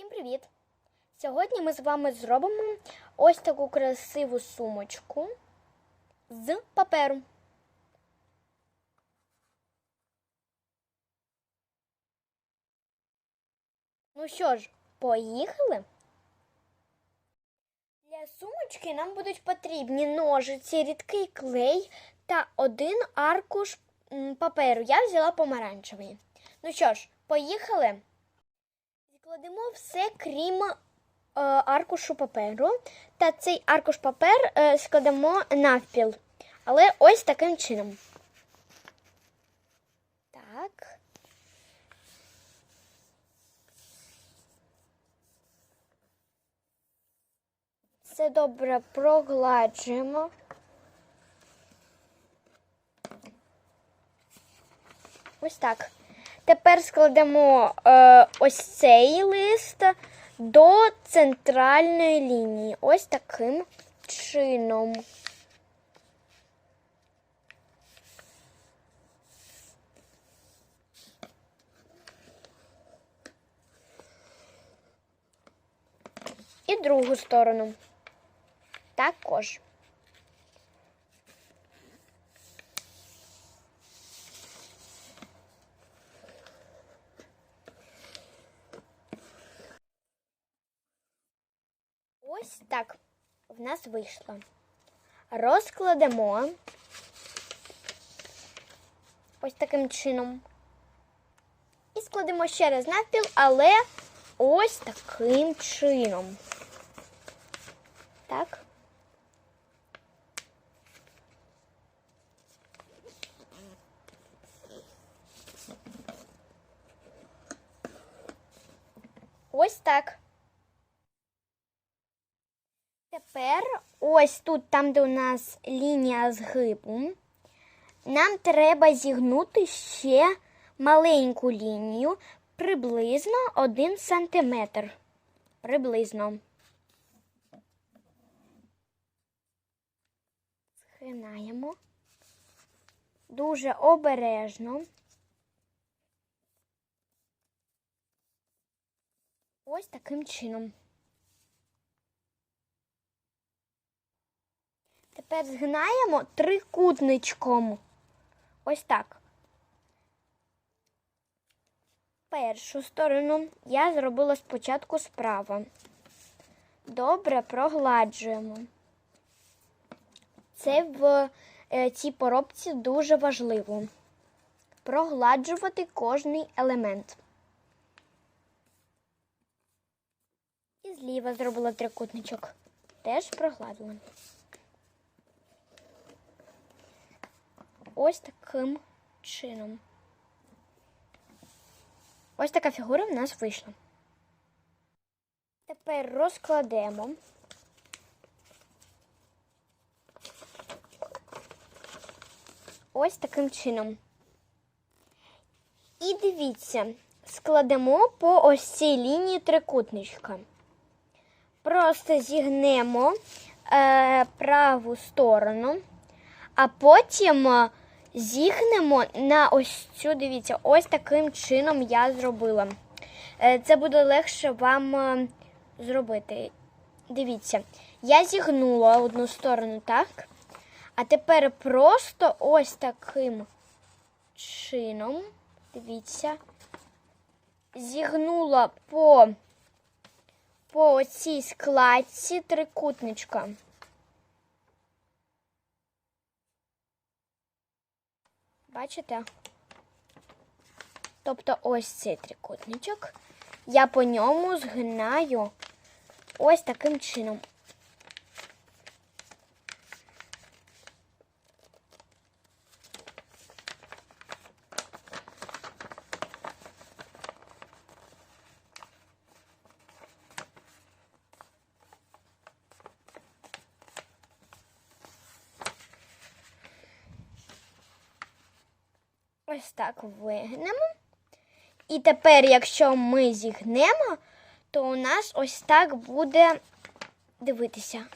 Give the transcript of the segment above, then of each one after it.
Всім привіт! Сьогодні ми з вами зробимо ось таку красиву сумочку з паперу. Ну що ж, поїхали? Для сумочки нам будуть потрібні ножиці, рідкий клей та один аркуш паперу. Я взяла помаранчевий. Ну що ж, поїхали? Складемо все, крім е, аркушу паперу. Та цей аркуш папер е, складемо навпіл. Але ось таким чином. Так. Все добре прогладжуємо. Ось так. Тепер складемо е, ось цей лист до центральної лінії. Ось таким чином. І другу сторону. Також. Ось так в нас вийшло. Розкладемо ось таким чином. І складемо ще раз навпіл, але ось таким чином. Так. Ось так. Тепер ось тут, там, де у нас лінія згибу, нам треба зігнути ще маленьку лінію приблизно 1 сантиметр. Приблизно. Згинаємо. Дуже обережно. Ось таким чином. Тепер згинаємо трикутничком. Ось так. Першу сторону я зробила спочатку справа. Добре прогладжуємо. Це в е, цій поробці дуже важливо. Прогладжувати кожний елемент. І зліва зробила трикутничок. Теж прогладила. Ось таким чином. Ось така фігура в нас вийшла. Тепер розкладемо. Ось таким чином. І дивіться, складемо по ось цій лінії трикутничка. Просто зігнемо е, праву сторону, а потім е, зігнемо на ось цю, дивіться, ось таким чином я зробила. Е, Це буде легше вам е, зробити. Дивіться, я зігнула одну сторону, так? А тепер просто ось таким чином, дивіться, зігнула по, по цій складці трикутничка. Бачите? Тобто ось цей трикутничок. Я по ньому згинаю ось таким чином. Ось так вигнемо. І тепер, якщо ми зігнемо, то у нас ось так буде дивитися.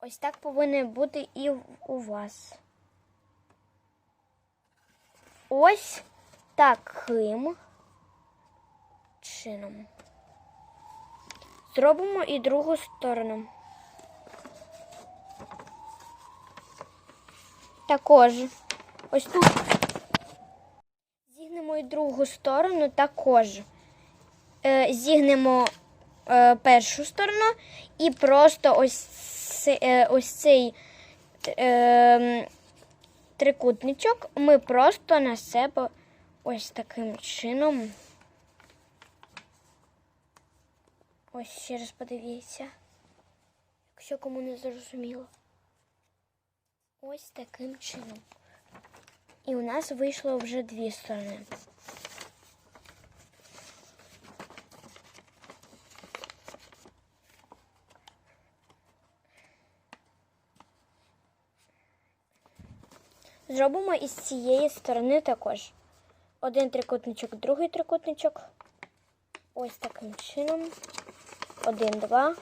Ось так повинно бути і у вас. Ось таким чином. Зробимо і другу сторону. Також ось тут зігнемо і другу сторону також. Е, зігнемо е, першу сторону і просто ось, е, ось цей трикутничок ми просто на себе ось таким чином. Ось ще раз подивіться, якщо кому не зрозуміло. Ось таким чином. І у нас вийшло вже дві сторони. Зробимо із цієї сторони також. Один трикутничок, другий трикутничок. Ось таким чином. Один, два.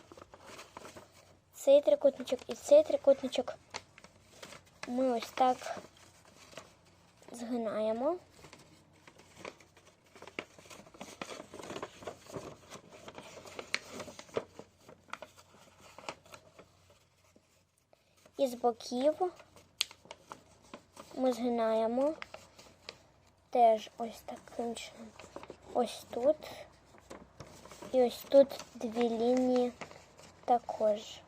Цей трикутничок і цей трикутничок. Ми ось так згинаємо. І з боків ми згинаємо теж ось таким чином. Ось тут. І ось тут дві лінії також.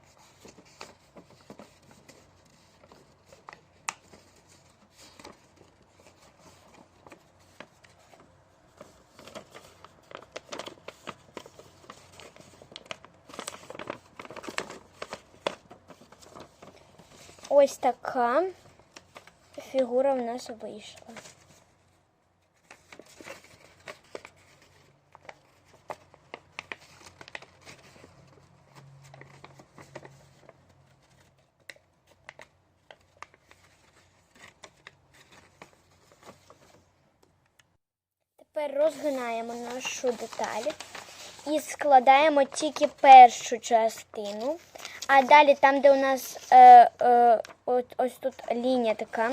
Ось така фігура в нас вийшла. Тепер розгинаємо нашу деталь і складаємо тільки першу частину. А далі, там, де у нас е, е, от, ось тут лінія така,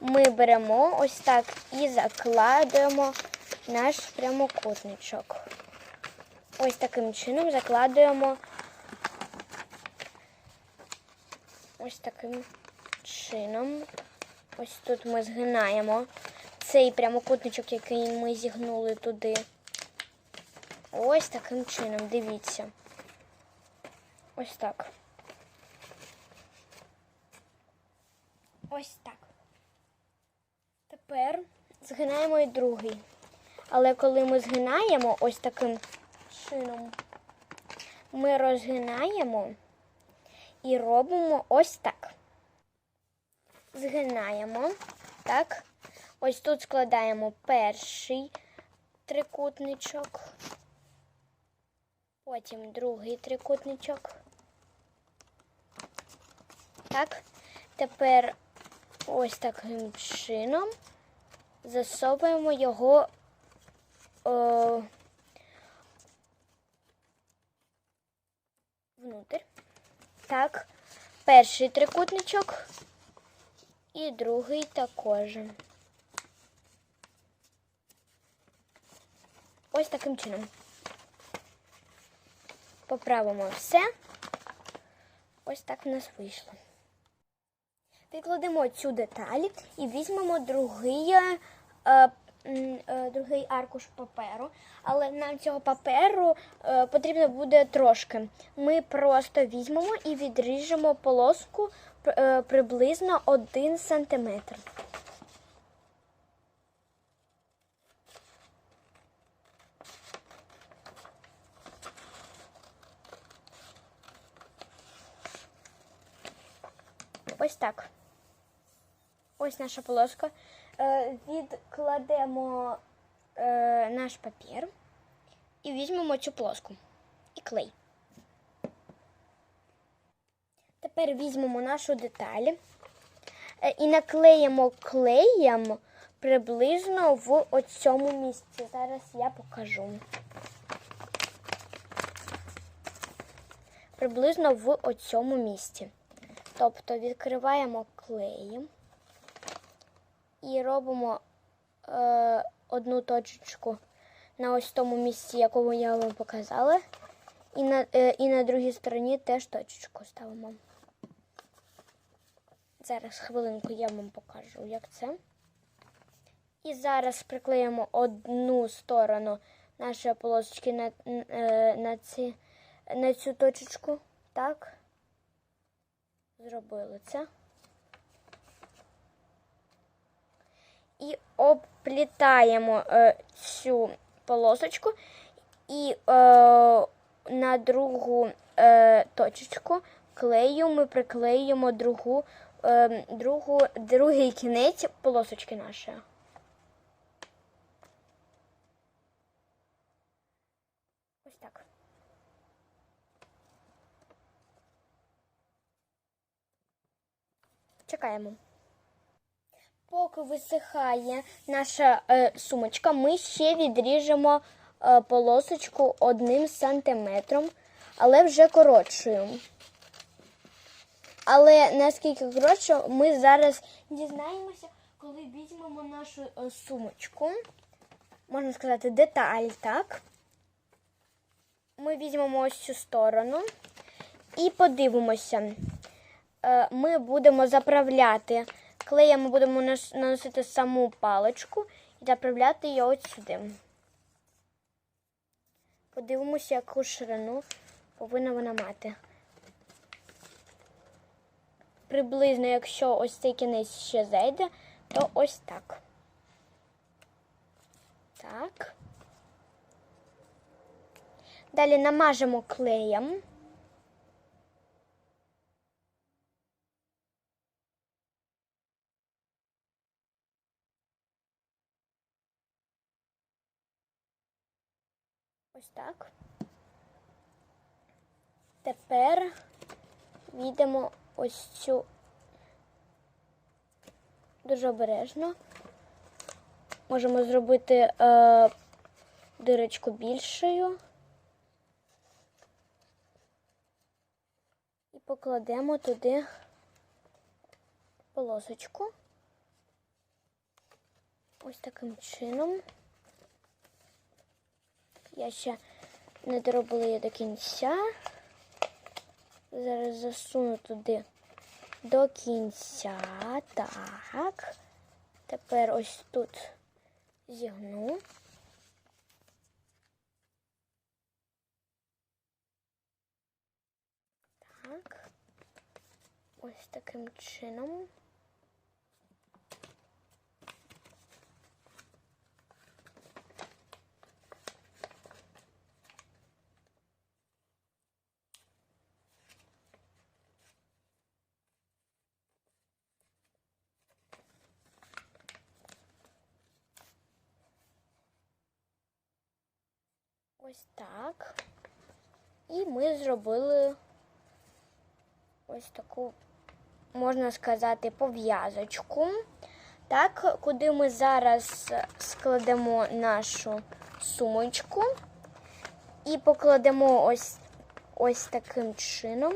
ми беремо ось так і закладуємо наш прямокутничок. Ось таким чином закладуємо ось таким чином. Ось тут ми згинаємо цей прямокутничок, який ми зігнули туди. Ось таким чином, дивіться. Ось так. Ось так. Тепер згинаємо і другий. Але коли ми згинаємо ось таким чином, ми розгинаємо і робимо ось так. Згинаємо, так. Ось тут складаємо перший трикутничок. Потім другий трикутничок. Так. Тепер ось таким чином засовуємо його е, внутрь. Так. Перший трикутничок і другий також. Ось таким чином. Поправимо все. Ось так в нас вийшло. Відкладемо цю деталь і візьмемо другий, е, е, другий аркуш паперу. Але нам цього паперу е, потрібно буде трошки. Ми просто візьмемо і відріжемо полоску е, приблизно 1 сантиметр. Ось так. Ось наша полоска. Е, відкладемо е, наш папір і візьмемо цю плоску і клей. Тепер візьмемо нашу деталь е, і наклеїмо клеєм приблизно в оцьому місці. Зараз я покажу. Приблизно в оцьому місці. Тобто відкриваємо клеєм і робимо е, одну точечку на ось тому місці, якого я вам показала. І на, е, і на другій стороні теж точечку ставимо. Зараз хвилинку я вам покажу, як це. І зараз приклеїмо одну сторону нашої полосочки на, е, на, ці, на цю точечку. Так. Зробили це. І обплітаємо е, цю полосочку і е, на другу е, точечку клею ми приклеїмо другу, е, другу, другий кінець полосочки нашої. Ось так. Чекаємо. Поки висихає наша е, сумочка, ми ще відріжемо е, полосочку одним сантиметром, але вже коротшою. Але наскільки коротше, ми зараз дізнаємося, коли візьмемо нашу е, сумочку. Можна сказати, деталь, так? Ми візьмемо ось цю сторону і подивимося. Е, Ми будемо заправляти. Клеєм ми будемо наносити саму паличку і заправляти її от сюди. Подивимося, яку ширину повинна вона мати. Приблизно, якщо ось цей кінець ще зайде, то ось так. Так. Далі намажемо клеєм. Ось так. Тепер відемо ось цю дуже обережно. Можемо зробити е, дирочку більшою. І покладемо туди полосочку. Ось таким чином. Я ще не доробила її до кінця. Зараз засуну туди до кінця. Так. Тепер ось тут зігну. Так. Ось таким чином. Ось так. І ми зробили ось таку, можна сказати, пов'язочку. Так, куди ми зараз складемо нашу сумочку і покладемо ось, ось таким чином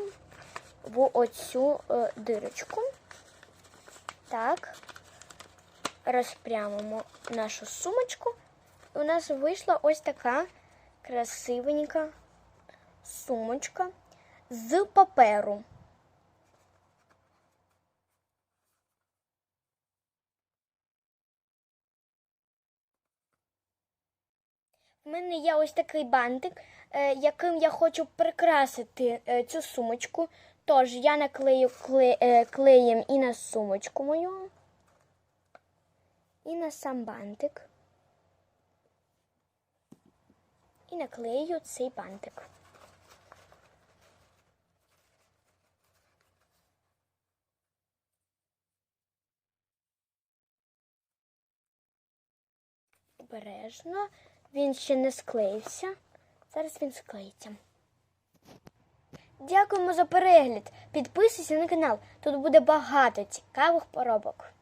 в оцю е, дирочку. Так, розпрямимо нашу сумочку. У нас вийшла ось така красивенька сумочка з паперу. В мене є ось такий бантик, е, яким я хочу прикрасити е, цю сумочку. Тож я наклею кле- е, клеєм і на сумочку мою, і на сам бантик. І наклею цей бантик. Обережно. Він ще не склеївся. Зараз він склеїться. Дякуємо за перегляд. Підписуйся на канал. Тут буде багато цікавих поробок.